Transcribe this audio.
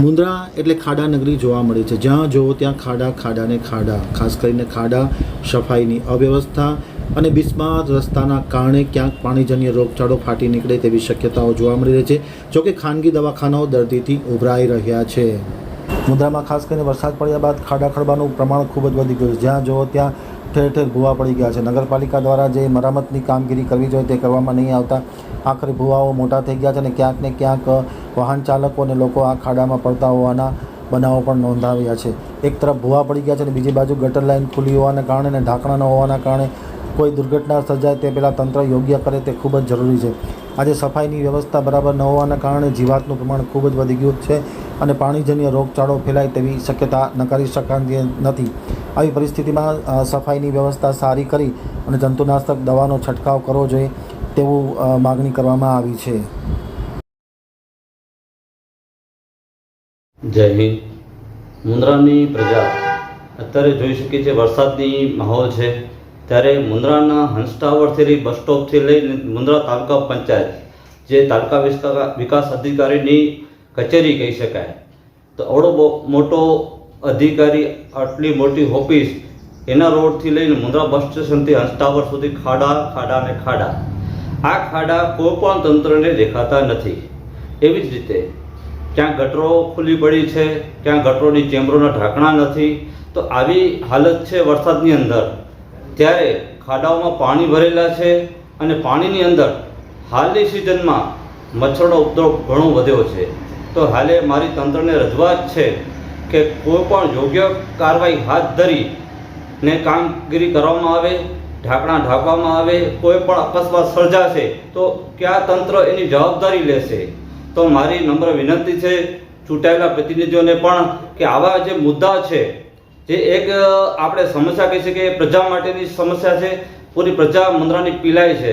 મુન્દ્રા એટલે ખાડા નગરી જોવા મળે છે. જ્યાં જુઓ ત્યાં ખાડા ખાડા ને ખાડા. ખાસ કરીને ખાડા, સફાઈની અવ્યવસ્થા અને બિસ્માર રસ્તાના કારણે ક્યાંક પાણીજન્ય રોગચાળો ફાટી નીકળે તેવી શક્યતાઓ જોવા મળી રહી છે. જોકે ખાનગી દવાખાનાઓ દર્દીથી ઉભરાઈ રહ્યા છે. મુન્દ્રામાં ખાસ કરીને વરસાદ પડ્યા બાદ ખાડા ખડવાનું પ્રમાણ ખૂબ જ વધી ગયું છે. જ્યાં જુઓ ત્યાં ઠેર ઠેર ભૂવા પડી ગયા છે. નગરપાલિકા દ્વારા જે મરામતની કામગીરી કરવી જોઈએ તે કરવામાં નહીં આવતા. આખરે ભૂવાઓ મોટા થઈ ગયા છે અને ક્યાંક ને ક્યાંક વાહન ચાલકો અને લોકો આ ખાડામાં પડતા હોવાના બનાવો પણ નોંધાવ્યા છે. એક તરફ ભૂવા પડી ગયા છે અને બીજી બાજુ ગટર લાઇન ખુલ્લી હોવાના કારણે અને ઢાંકણા ન હોવાના કારણે કોઈ દુર્ઘટના સર્જાય તે પહેલાં તંત્ર યોગ્ય કરે તે ખૂબ જ જરૂરી છે. આજે સફાઈની વ્યવસ્થા બરાબર ન હોવાના કારણે જીવાતનું પ્રમાણ ખૂબ જ વધી ગયું છે અને પાણીજન્ય રોગચાળો ફેલાય તેવી શક્યતા નકારી શકાતી નથી. આવી પરિસ્થિતિમાં સફાઈની વ્યવસ્થા સારી કરી અને જંતુનાશક દવાનો છંટકાવ કરવો જોઈએ તેવું માગણી કરવામાં આવી છે. જય હિન્દ. મુન્દ્રાની પ્રજા અત્યારે જોઈ શકીએ છીએ વરસાદની માહોલ છે. ત્યારે મુન્દ્રાના હંસ ટાવરથી બસ સ્ટોપથી લઈને મુન્દ્રા તાલુકા પંચાયત, જે તાલુકા વિસ્તાર વિકાસ અધિકારીની કચેરી કહી શકાય. તો બહુ મોટો અધિકારી આટલી મોટી ઓફિસ, એના રોડથી લઈને મુન્દ્રા બસ સ્ટેશનથી હંસ ટાવર સુધી ખાડા ખાડા અને ખાડા. આ ખાડા કોઈ પણ તંત્રને દેખાતા નથી. એવી જ રીતે ક્યાં ગટરો ખુલ્લી પડી છે, ક્યાં ગટરોની ચેમ્બરોના ઢાંકણા નથી, તો આવી હાલત છે વરસાદની અંદર. ત્યારે ખાડાઓમાં પાણી ભરેલા છે અને પાણીની અંદર હાલની સિઝનમાં મચ્છરનો ઉપદ્રવ ઘણો વધ્યો છે. તો હાલે મારી તંત્રને રજૂઆત છે કે કોઈ પણ યોગ્ય કાર્યવાહી હાથ ધરી ને કામગીરી કરવામાં આવે, ઢાંકણા ઢાંકવામાં આવે, કોઈ પણ અકસ્માત સર્જાશે, તો કયા તંત્ર એની જવાબદારી લેશે? તો મારી નમ્ર વિનંતી છે ચૂંટાયેલા પ્રતિનિધિઓને પણ કે આવા જે મુદ્દા છે, જે એક આપણે સમસ્યા કહી શકીએ, પ્રજા માટેની સમસ્યા છે, પૂરી પ્રજા મંદ્રાની પીલાય છે.